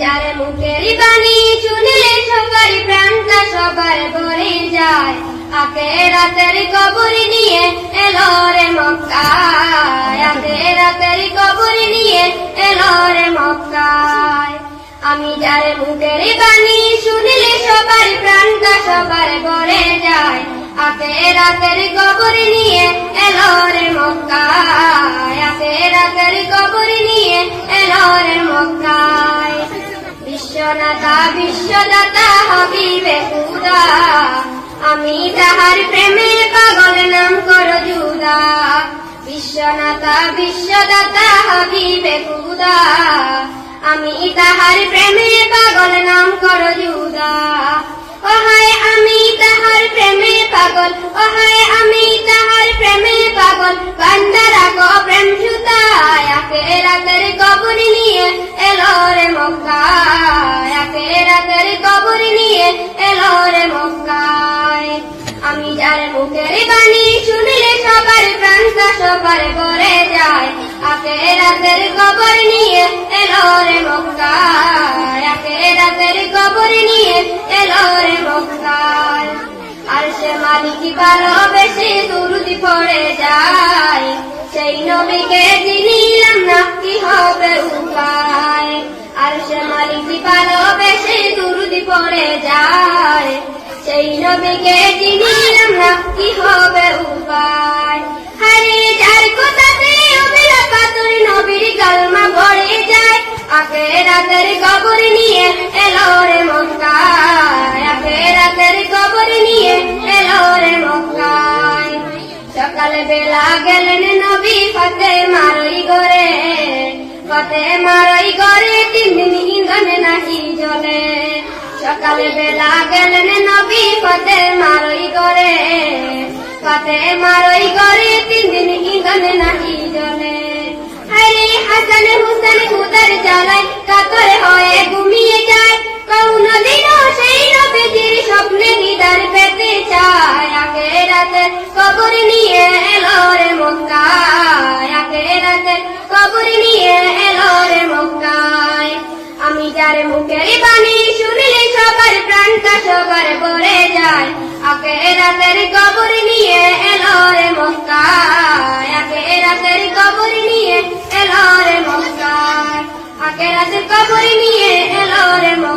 যারে মুখের বাণী শুনিলে সবার প্রাণটা সবার ভরে যায়। আকে রাতের কবর নিয়ে এলো রে মক্কায়। আকে রাতের কবর নিয়ে এলো রে মক্কায়। আমি যারে মুখের বাণী শুনিলে সবার প্রাণটা সবার ভরে যায়। আকে রাতের কবর বিশ্বনাথা বিশ্বদাতা হবিবে খুদা আমি তাহার প্রেমের পাগল নাম করো জুদা। বিশ্বনাথা, বিশ্বদাতা হবিবে খুদা আমি তাহার প্রেমের পাগল নাম করো জুদা। ওহায় আমি তাহার প্রেমে পাগল ওহায় আমি তাহার প্রেমে পাগল। বান্দা রাখো প্রেম সুতায় আকে প্রাণটা করে যায়। আকে রাতের কবর নিয়ে এলো রে মক্কায়। আকে রাতের কবর নিয়ে এলো রে মক্কায়। আর সে মালিকি ভালোবেসে দুরুদি পড়ে যায়। সেই নবীকে চিনিলাম না কি হবে উপায়। আর সে মালিকি ভালোবেসে দুরুদি পড়ে যায়। সেই নবীকে চিনিলাম না কি হবে রাতের কবর নিয়ে এলো রে মক্কায়। রাতের কবর নিয়ে এলো রে মক্কায়। সকালে বেলা গেলেন নবী ফতে মারই করে ফতে মারই করে তিন দিন ইন্ধনে নাকি জলে সকালে বেলা গেলেন নবী ফতে মারই করে ফতে মারই করে তিন ইন্ধনে নাকি জলে জ্বালায় কাতরে হয়ে ঘুমিয়ে যায়। কোন দিনও সেই নবীজির স্বপ্নে দিদার পেতে চায়। আগে রাতে কবর নিয়ে এলো রে মক্কায়। আগে রাতে কবর নিয়ে এলো রে মক্কায়। আমি যার মুখের বাণী শুনলে সবার প্রাণটা সবার ভরে যায়। আগে রাতের কবর নিয়ে এলো রে মক্কায়। আগে রাতের কবর que la sepa por mí, el oremo.